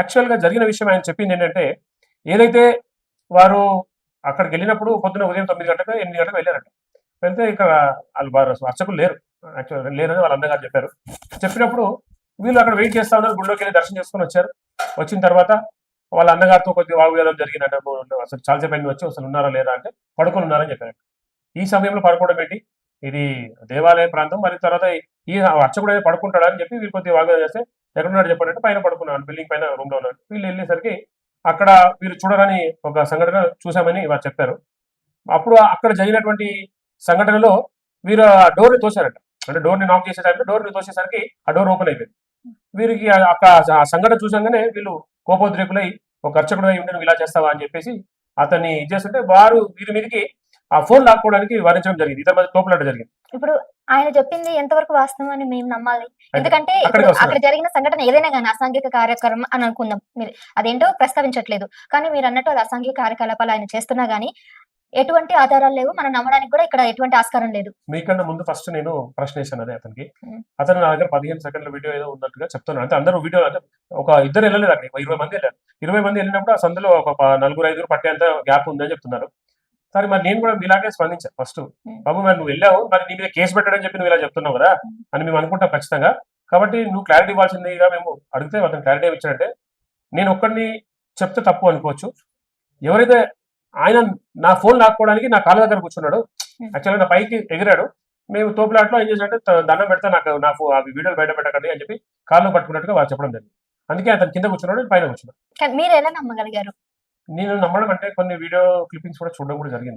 యాక్చువల్గా జరిగిన విషయం ఆయన చెప్పింది ఏంటంటే ఏదైతే వారు అక్కడికి వెళ్ళినప్పుడు పొద్దున ఉదయం తొమ్మిది గంటలకు ఎనిమిది గంటలకు వెళ్ళారట. వెళ్తే ఇక్కడ వాళ్ళు వారు అర్చకులు లేరు. యాక్చువల్గా లేరని వాళ్ళ అందగారు చెప్పారు. చెప్పినప్పుడు వీళ్ళు అక్కడ వెయిట్ చేస్తా ఉన్నారు గుళ్ళోకి వెళ్ళి దర్శనం చేసుకొని వచ్చారు. వచ్చిన తర్వాత వాళ్ళ అన్నగారితో కొద్దిగా వాగువేదం జరిగినట్టు అసలు చాలాసేపు అయింది వచ్చి అసలు ఉన్నారా లేదా? అంటే పడుకొని ఉన్నారని చెప్పారు. ఈ సమయంలో పడుకోవడం ఏంటి? ఇది దేవాలయ ప్రాంతం మరి తర్వాత ఈ అర్చకుడు అయితే పడుకుంటాడని చెప్పి వీళ్ళు కొద్దిగా వాగ్వేదం చేస్తే ఎక్కడున్నాడు చెప్పండి పైన పడుకున్నాను బిల్డింగ్ పైన రూమ్లో ఉన్నాడు వీళ్ళు వెళ్ళేసరికి అక్కడ వీరు చూడరని ఒక సంఘటన చూసామని వారు చెప్పారు. అప్పుడు అక్కడ జరిగినటువంటి సంఘటనలో వీరు ఆ డోర్ని తోశారట. అంటే డోర్ని నాక్ చేసే టైంలో డోర్ని తోసేసరికి ఆ డోర్ ఓపెన్ అయిపోయింది. వీరికి అక్కడ ఆ సంఘటన చూసాగానే వీళ్ళు కోపోద్రేకులై ఒక అర్చకుడు అయి ఉండి నువ్వు ఇలా చేస్తావా? అని చెప్పేసి అతన్ని ఇది చేస్తుంటే వారు వీరి మీదకి ఆ ఫోన్ లాక్కోవడానికి వారించడం జరిగింది. ఇతర మధ్య తోపులాట జరిగింది. ఇప్పుడు ఆయన చెప్పింది ఎంతవరకు వాస్తవం అని మేము నమ్మాలి. ఎందుకంటే ఇప్పుడు. అక్కడ జరిగిన సంఘటన ఏదైనా కానీ అసాంఘిక కార్యక్రమం అని అనుకుందాం. మీరు అదేంటో ప్రస్తావించట్లేదు. కానీ మీరు అన్నట్టు అది అసాంఘిక కార్యకలాపాలు ఆయన చేస్తున్నా గానీ ఎటువంటి ఆధారాలు లేవు. మనం నమ్మడానికి కూడా ఇక్కడ ఎటువంటి ఆస్కారం లేదు. మీకన్నా ముందు ఫస్ట్ నేను ప్రశ్న వేసాను అదే అతనికి. అతను నా దగ్గర పదిహేను సెకండ్ల వీడియో ఏదో ఉన్నట్టుగా చెప్తున్నాను అంటే అందరూ వీడియో అంటే ఒక ఇద్దరు వెళ్ళలేదు అక్కడ. ఇరవై మంది వెళ్ళారు. ఇరవై మంది వెళ్ళినప్పుడు ఆ సందులో ఒక నలుగురు ఐదుగురు పట్టేంత గ్యాప్ ఉందని చెప్తున్నారు. సరే మరి నేను కూడా మీలాగే స్పందించాను ఫస్ట్ బాబు మరి నువ్వు వెళ్ళావు మరి నీ మీద కేసు పెట్టడం చెప్పి నువ్వు ఇలా చెప్తున్నావు కదా? అని మేము అనుకుంటాం ఖచ్చితంగా. కాబట్టి నువ్వు క్లారిటీ ఇవ్వాల్సిందిగా మేము అడిగితే అతను క్లారిటీ ఇచ్చాడంటే నేను ఒక్కడిని చెప్తే తప్పు అనుకోవచ్చు. ఎవరైతే ఆయన నా ఫోన్ లాక్కోవడానికి నా కాళ్ళ దగ్గర కూర్చున్నాడు యాక్చువల్గా నా పైకి ఎగిరాడు మేము తోపులాట్లో ఏం చేశాడంటే త- దండం పెడితే నాకు నా అవి వీడియోలు బయట పెట్టకండి అని చెప్పి కాళ్ళు పట్టుకున్నట్టుగా వాళ్ళు చెప్పడం జరిగింది. అందుకే అతను కింద కూర్చున్నాడు నేను పైన కూర్చున్నాడు మీరు ఎలా నమ్మగలిగారు? నేను నమ్మడం అంటే కొన్ని వీడియో క్లిప్పింగ్స్ కూడా చూడడం కూడా జరిగింది.